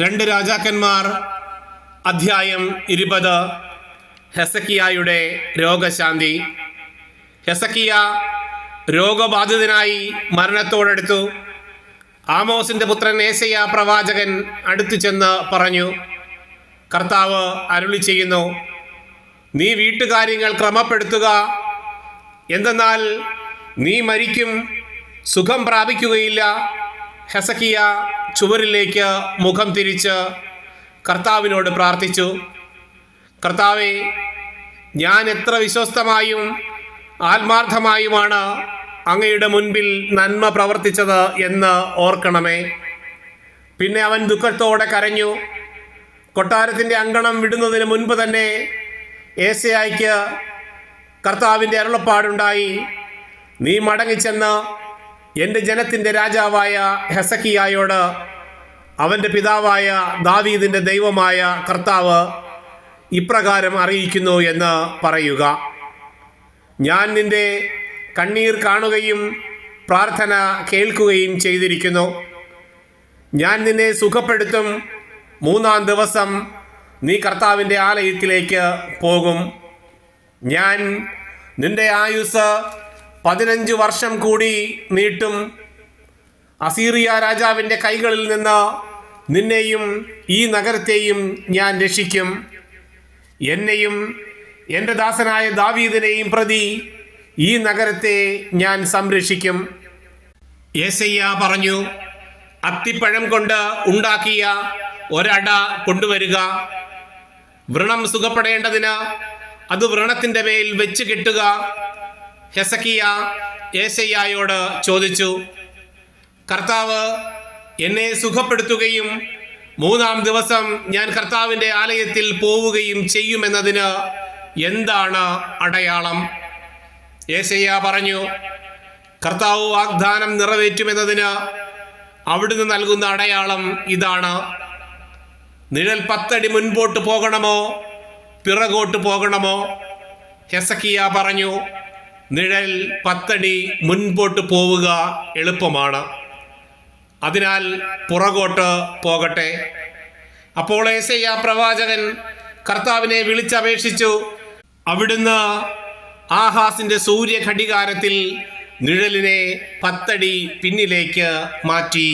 രണ്ട് രാജാക്കന്മാർ അധ്യായം ഇരുപത് ഹെസക്കിയായുടെ രോഗശാന്തി. ഹെസക്കിയ രോഗബാധിതനായി മരണത്തോടടുത്തു. ആമോസിന്റെ പുത്രൻ ഏശയ്യ പ്രവാചകൻ അടുത്തു ചെന്ന് പറഞ്ഞു കർത്താവ് അരുളി ചെയ്യുന്നു നീ വീട്ടുകാര്യങ്ങൾ ക്രമപ്പെടുത്തുക. എന്തെന്നാൽ നീ മരിക്കും സുഖം പ്രാപിക്കുകയില്ല. ഹെസക്കിയ ചുവരിലേക്ക് മുഖം തിരിച്ച് കർത്താവിനോട് പ്രാർത്ഥിച്ചു. കർത്താവെ ഞാൻ എത്ര വിശ്വസ്തമായും ആത്മാർത്ഥമായുമാണ് അങ്ങയുടെ മുൻപിൽ നന്മ പ്രവർത്തിച്ചത് എന്ന് ഓർക്കണമേ. പിന്നെ അവൻ ദുഃഖത്തോടെ കരഞ്ഞു. കൊട്ടാരത്തിന്റെ അങ്കണം വിടുന്നതിന് മുൻപ് തന്നെ ഏസയായിക്ക് കർത്താവിന്റെ അരുളപ്പാടുണ്ടായി. നീ മടങ്ങിച്ചെന്ന് എന്റെ ജനത്തിന്റെ രാജാവായ ഹെസക്കിയായോട് അവന്റെ പിതാവായ ദാവീദിന്റെ ദൈവമായ കർത്താവ് ഇപ്രകാരം അറിയിക്കുന്നു എന്ന് പറയുക. ഞാൻ നിന്റെ കണ്ണീർ കാണുകയും പ്രാർത്ഥന കേൾക്കുകയും ചെയ്തിരിക്കുന്നു. ഞാൻ നിന്നെ സുഖപ്പെടുത്തും. മൂന്നാം ദിവസം നീ കർത്താവിന്റെ ആലയത്തിലേക്ക് പോകും. ഞാൻ നിന്റെ ആയുസ് പതിനഞ്ച് വർഷം കൂടി നീട്ടും അസീറിയ രാജാവിന്റെ കൈകളിൽ നിന്ന് നിന്നെയും ഈ നഗരത്തെയും ഞാൻ രക്ഷിക്കും. എന്നെയും എന്റെ ദാസനായ ദാവീദിനെയും പ്രതി ഈ നഗരത്തെ ഞാൻ സംരക്ഷിക്കും. ഏസയ്യ പറഞ്ഞു അത്തിപ്പഴം കൊണ്ട് ഉണ്ടാക്കിയ ഒരട കൊണ്ടുവരിക. വ്രണം സുഖപ്പെടേണ്ടതിന് അത് വ്രണത്തിന്റെ മേൽ വെച്ച് കെട്ടുക. ഹെസക്കിയ ഏസയ്യായോട് ചോദിച്ചു കർത്താവ് എന്നെ സുഖപ്പെടുത്തുകയും മൂന്നാം ദിവസം ഞാൻ കർത്താവിന്റെ ആലയത്തിൽ പോവുകയും ചെയ്യുമെന്നതിന് എന്താണ് അടയാളം? ഏസയ്യ പറഞ്ഞു കർത്താവ് വാഗ്ദാനം നിറവേറ്റുമെന്നതിന് അവിടുന്ന് നൽകുന്ന അടയാളം ഇതാണ്. നിഴൽ പത്തടി മുൻപോട്ട് പോകണമോ? പിറകോട്ട് പോകണമോ? ഹെസക്കിയ പറഞ്ഞു നിഴൽ പത്തടി മുൻപോട്ട് പോവുക എളുപ്പമാണ്. അതിനാൽ പുറകോട്ട് പോകട്ടെ. അപ്പോൾ ഏസയ്യ പ്രവാചകൻ കർത്താവിനെ വിളിച്ചപേക്ഷിച്ചു അവിടുന്ന് ആഹാസിന്റെ സൂര്യഘടികാരത്തിൽ നിഴലിനെ പത്തടി പിന്നിലേക്ക് മാറ്റി